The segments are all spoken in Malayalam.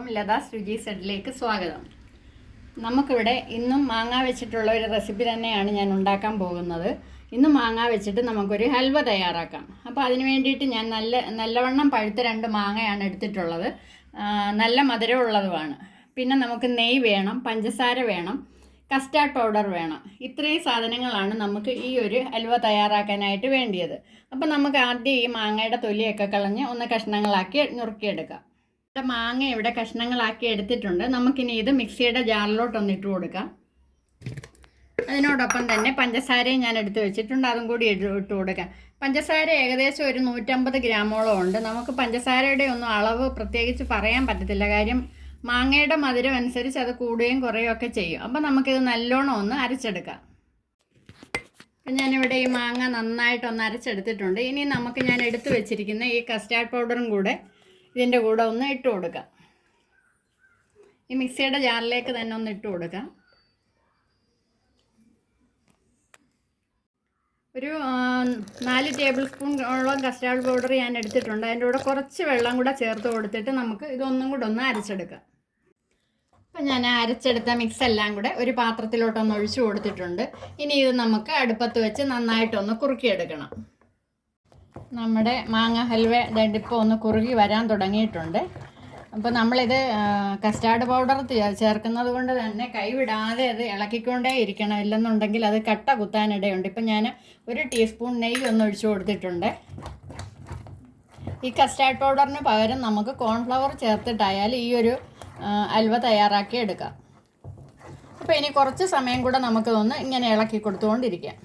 ശാരദാസ് ശ്രുചി സെഡിലേക്ക് സ്വാഗതം. നമുക്കിവിടെ ഇന്നും മാങ്ങ വെച്ചിട്ടുള്ള ഒരു റെസിപ്പി തന്നെയാണ് ഞാൻ ഉണ്ടാക്കാൻ പോകുന്നത്. ഇന്ന് മാങ്ങ വെച്ചിട്ട് നമുക്കൊരു ഹൽവ തയ്യാറാക്കാം. അപ്പോൾ അതിന് വേണ്ടിയിട്ട് ഞാൻ നല്ല നല്ലവണ്ണം പഴുത്ത രണ്ട് മാങ്ങയാണ് എടുത്തിട്ടുള്ളത്. നല്ല മധുരമുള്ളതുമാണ്. പിന്നെ നമുക്ക് നെയ് വേണം പഞ്ചസാര വേണം കസ്റ്റാർഡ് പൗഡർ വേണം. ഇത്രയും സാധനങ്ങളാണ് നമുക്ക് ഈ ഒരു ഹൽവ തയ്യാറാക്കാനായിട്ട് വേണ്ടിയത്. അപ്പോൾ നമുക്ക് ആദ്യം ഈ മാങ്ങയുടെ തൊലിയൊക്കെ കളഞ്ഞ് ഒന്ന് കഷ്ണങ്ങളാക്കി നുറുക്കിയെടുക്കാം. ഇവിടെ മാങ്ങ ഇവിടെ കഷ്ണങ്ങളാക്കി എടുത്തിട്ടുണ്ട്? നമുക്കിനി ഇത് മിക്സിയുടെ ജാറിലോട്ട് ഒന്ന് ഇട്ട് കൊടുക്കാം. അതിനോടൊപ്പം തന്നെ പഞ്ചസാരയും ഞാൻ എടുത്ത് വെച്ചിട്ടുണ്ട്. അതും കൂടി ഇട്ട് കൊടുക്കാം. പഞ്ചസാര ഏകദേശം ഒരു നൂറ്റമ്പത് ഗ്രാമോളം ഉണ്ട്. നമുക്ക് പഞ്ചസാരയുടെ ഒന്നും അളവ് പ്രത്യേകിച്ച് പറയാൻ പറ്റത്തില്ല. കാര്യം മാങ്ങയുടെ മധുരം അനുസരിച്ച് അത് കൂടുകയും കുറയുകയും ഒക്കെ ചെയ്യും. അപ്പം നമുക്കിത് നല്ലോണം ഒന്ന് അരച്ചെടുക്കാം. അപ്പം ഞാനിവിടെ ഈ മാങ്ങ നന്നായിട്ടൊന്ന് അരച്ചെടുത്തിട്ടുണ്ട്. ഇനി നമുക്ക് ഞാൻ എടുത്തു വെച്ചിരിക്കുന്ന ഈ കസ്റ്റാർഡ് പൗഡറും കൂടെ ഇതിന്റെ കൂടെ ഒന്ന് ഇട്ട് കൊടുക്കാം. ഈ മിക്സിയുടെ ജാറിലേക്ക് തന്നെ ഒന്ന് ഇട്ട് കൊടുക്കാം. ഒരു നാല് ടേബിൾ സ്പൂൺ ഉള്ള കസ്റ്റാർഡ് പൗഡർ ഞാൻ എടുത്തിട്ടുണ്ട്. അതിന്റെ കൂടെ കുറച്ച് വെള്ളം കൂടെ ചേർത്ത് കൊടുത്തിട്ട് നമുക്ക് ഇതൊന്നും കൂടെ ഒന്ന് അരച്ചെടുക്കാം. അപ്പം ഞാൻ അരച്ചെടുത്ത മിക്സ് എല്ലാം കൂടെ ഒരു പാത്രത്തിലോട്ടൊന്ന് ഒഴിച്ചു കൊടുത്തിട്ടുണ്ട്. ഇനി ഇത് നമുക്ക് അടുപ്പത്ത് വെച്ച് നന്നായിട്ടൊന്ന് കുറുക്കിയെടുക്കണം. നമ്മുടെ മാങ്ങ ഹൽവ ദണ്ട് ഇപ്പോൾ ഒന്ന് കുറുകി വരാൻ തുടങ്ങിയിട്ടുണ്ട്. അപ്പോൾ നമ്മളിത് കസ്റ്റാർഡ് പൗഡർ ചേർക്കുന്നത് കൊണ്ട് തന്നെ കൈവിടാതെ അത് ഇളക്കിക്കൊണ്ടേ ഇരിക്കണം. ഇല്ലെന്നുണ്ടെങ്കിൽ അത് കട്ട കുത്താനിടയുണ്ട് ഇപ്പം ഞാൻ ഒരു ടീസ്പൂൺ നെയ്യ് ഒന്ന് ഒഴിച്ചു കൊടുത്തിട്ടുണ്ട്. ഈ കസ്റ്റാർഡ് പൗഡറിന് പകരം നമുക്ക് കോൺഫ്ലവർ ചേർത്തിട്ടായാൽ ഈ ഒരു അൽവ തയ്യാറാക്കി എടുക്കാം. അപ്പോൾ ഇനി കുറച്ച് സമയം കൂടെ നമുക്കതൊന്ന് ഇങ്ങനെ ഇളക്കി കൊടുത്തുകൊണ്ടിരിക്കാം.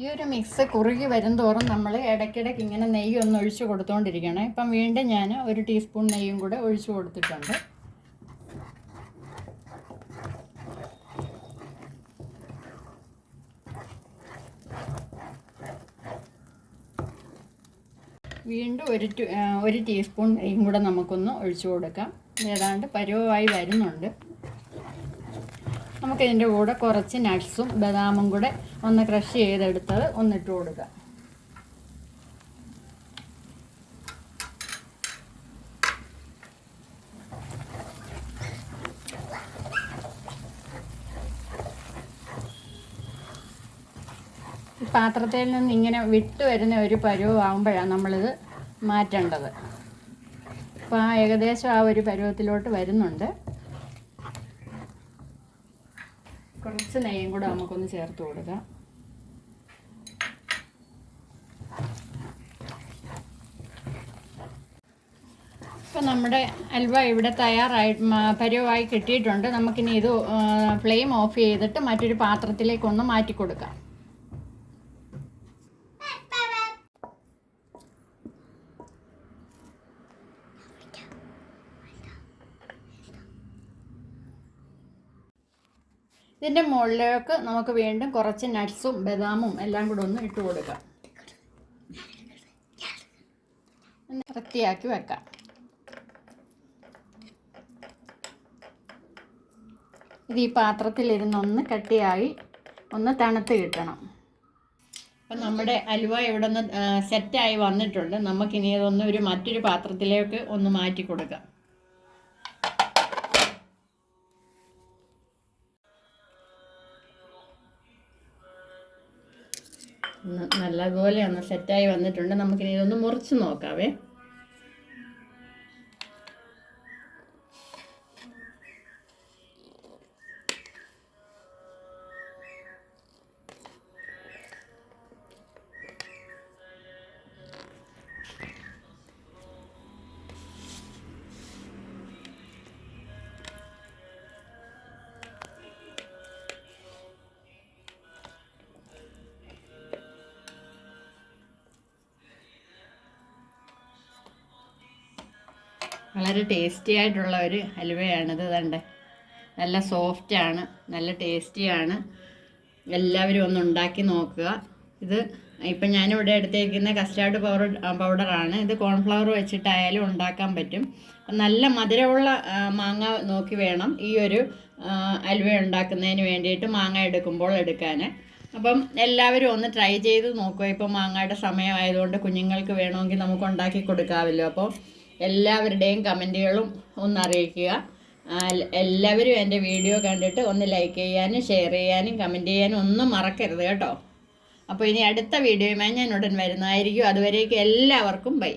ഈ ഒരു മിക്സ് കുറുകി വരും തോറും നമ്മൾ ഇടയ്ക്കിടയ്ക്ക് ഇങ്ങനെ നെയ്യ് ഒന്ന് ഒഴിച്ച് കൊടുത്തുകൊണ്ടിരിക്കണം ഇപ്പം വീണ്ടും ഞാൻ ഒരു ടീസ്പൂൺ നെയ്യും കൂടെ ഒഴിച്ച് കൊടുത്തിട്ടുണ്ട്. വീണ്ടും ഒരു ഒരു ടീസ്പൂൺ നെയ്യും കൂടെ നമുക്കൊന്ന് ഒഴിച്ചു കൊടുക്കാം. ഏതാണ്ട് പരുവമായി വരുന്നുണ്ട്. നമുക്കിതിന്റെ കൂടെ കുറച്ച് നട്ട്സും ബദാമും കൂടെ ഒന്ന് ക്രഷ് ചെയ്തെടുത്തത് ഒന്നിട്ട് കൊടുക്കുക. പാത്രത്തിൽ നിന്ന് ഇങ്ങനെ വിട്ട് വരുന്ന ഒരു പരുവമാകുമ്പോഴാണ് നമ്മളിത് മാറ്റേണ്ടത്. അപ്പോൾ ആ ഏകദേശം ആ ഒരു പരുവത്തിലോട്ട് വരുന്നുണ്ട്. കുറച്ച് നെയ്യും കൂടെ നമുക്കൊന്ന് ചേർത്ത് കൊടുക്കാം. ഇപ്പം നമ്മുടെ അൽവ ഇവിടെ തയ്യാറായി പരുവമായി കിട്ടിയിട്ടുണ്ട്. നമുക്കിനി ഇത് ഫ്ലെയിം ഓഫ് ചെയ്തിട്ട് മറ്റൊരു പാത്രത്തിലേക്കൊന്ന് മാറ്റി കൊടുക്കാം ഇതിന്റെ മുകളിലേക്ക് നമുക്ക് വീണ്ടും കുറച്ച് നട്ട്സും ബദാമും എല്ലാം കൂടെ ഒന്ന് ഇട്ട് കൊടുക്കാം. വൃത്തിയാക്കി വെക്കാം. ഇത് ഈ പാത്രത്തിലിരുന്നൊന്ന് കട്ടിയായി ഒന്ന് തണുത്ത് കിട്ടണം. അപ്പം നമ്മുടെ അലുവ ഇവിടെ നിന്ന് സെറ്റായി വന്നിട്ടുണ്ട്. നമുക്കിനി അതൊന്ന് ഒരു മറ്റൊരു പാത്രത്തിലേക്ക് ഒന്ന് മാറ്റി കൊടുക്കാം. നല്ലതുപോലെ ഒന്ന് സെറ്റായി വന്നിട്ടുണ്ട്. നമുക്കിനി ഇതൊന്ന് മുറിച്ച് നോക്കാവേ. വളരെ ടേസ്റ്റി ആയിട്ടുള്ള ഒരു ഹലുവയാണിത് കണ്ടേ. നല്ല സോഫ്റ്റാണ് നല്ല ടേസ്റ്റിയാണ് എല്ലാവരും ഒന്ന് ഉണ്ടാക്കി നോക്കുക. ഇത് ഇപ്പം ഞാനിവിടെ എടുത്തേക്കുന്ന കസ്റ്റാർഡ് പൗഡർ പൗഡറാണ് ഇത് കോൺഫ്ലവർ വെച്ചിട്ടായാലും ഉണ്ടാക്കാൻ പറ്റും. നല്ല മധുരമുള്ള മാങ്ങ നോക്കി വേണം ഈ ഒരു അലുവ ഉണ്ടാക്കുന്നതിന് വേണ്ടിയിട്ട് മാങ്ങ എടുക്കുമ്പോൾ എടുക്കാൻ. അപ്പം എല്ലാവരും ഒന്ന് ട്രൈ ചെയ്ത് നോക്കുക. ഇപ്പം മാങ്ങയുടെ സമയമായതുകൊണ്ട് കുഞ്ഞുങ്ങൾക്ക് വേണമെങ്കിൽ നമുക്ക് ഉണ്ടാക്കി കൊടുക്കാമല്ലോ. അപ്പോൾ എല്ലാവരുടെയും കമന്റുകളും ഒന്ന് അറിയിക്കുക എല്ലാവരും എന്റെ വീഡിയോ കണ്ടിട്ട് ഒന്ന് ലൈക്ക് ചെയ്യാനും ഷെയർ ചെയ്യാനും കമന്റ് ചെയ്യാനും ഒന്നും മറക്കരുത് കേട്ടോ. അപ്പോൾ ഇനി അടുത്ത വീഡിയോയുമായി ഞാൻ ഉടൻ വരുന്നതായിരിക്കും. അതുവരേക്കും എല്ലാവർക്കും ബൈ